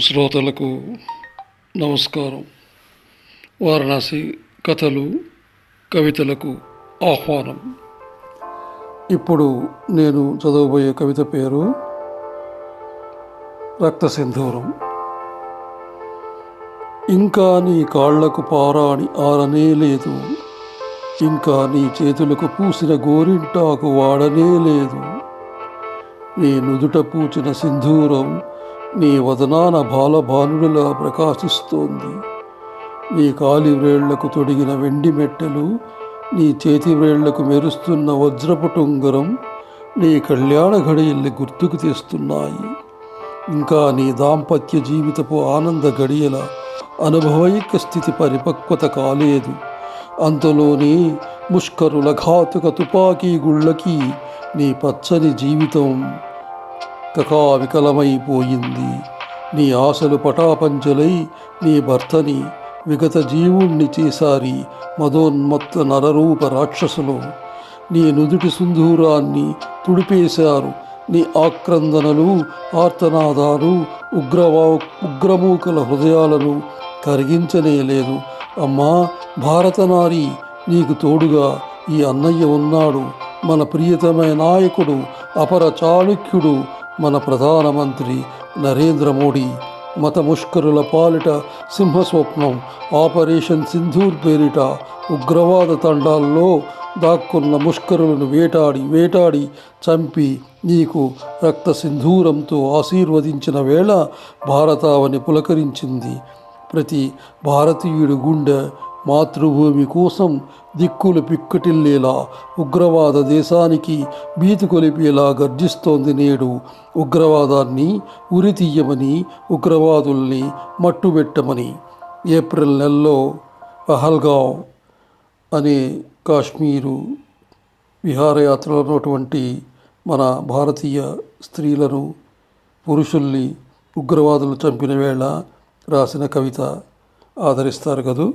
శ్రోతలకు నమస్కారం. వారణాసి కథలు కవితలకు ఆహ్వానం. ఇప్పుడు నేను చదవబోయే కవిత పేరు రక్త సింధూరం. ఇంకా నీ కాళ్ళకు పారాణి ఆరనే లేదు. ఇంకా నీ చేతులకు పూసిన గోరింటాకు వాడనే లేదు. నీ నుదుట పూచిన సింధూరం నీ వదనాన బాలభానుడిలా ప్రకాశిస్తోంది. నీ కాలి వ్రేళ్ళకు తొడిగిన వెండి మెట్టెలు నీ చేతి వ్రేళ్ళకు మెరుస్తున్న వజ్రపు టుంగరం నీ కళ్యాణ ఘడియల్ని గుర్తుకు తెస్తున్నాయి. ఇంకా నీ దాంపత్య జీవితపు ఆనంద గడియల అనుభవైక స్థితి పరిపక్వత కాలేదు. అంతలోనే ముష్కరుల ఘాతుక తుపాకీ గుళ్ళకి నీ పచ్చని జీవితం కకావికలమైపోయింది. నీ ఆశలు పటాపంచలై నీ భర్తని విగత జీవుణ్ణి చేశారి మదోన్మత్త నరరూప రాక్షసులు. నీ నుదుటి సింధూరాన్ని తుడిపేశారు నీ ఆక్రందనలు ఆర్తనాదాలు ఉగ్రవా ఉగ్రమూకల హృదయాలను కరిగించనేలేదు అమ్మా భారతనారి నీకు తోడుగా ఈ అన్నయ్య ఉన్నాడు. మన ప్రియతమైన నాయకుడు అపర చాళుక్యుడు మన ప్రధానమంత్రి నరేంద్ర మోడీ మత ముష్కరుల పాలిట సింహస్వప్నం ఆపరేషన్ సింధూర్ పేరిట ఉగ్రవాద తండాల్లో దాక్కున్న ముష్కరులను వేటాడి వేటాడి చంపి నీకు రక్త సింధూరంతో ఆశీర్వదించిన వేళ భారతావని పులకరించింది. ప్రతి భారతీయుడి గుండె మాతృభూమి కోసం దిక్కులు పిక్కటిల్లేలా ఉగ్రవాద దేశానికి భీతి కొలిపేలా గర్జిస్తోంది నేడు. ఉగ్రవాదాన్ని ఉరితీయమని ఉగ్రవాదుల్ని మట్టుబెట్టమని. ఏప్రిల్ నెలలో పహల్గావ్ అనే కాశ్మీరు విహారయాత్రలో ఉన్నటువంటి మన భారతీయ స్త్రీలను పురుషుల్ని ఉగ్రవాదులు చంపిన వేళ రాసిన కవిత ఆదరిస్తారు కదూ?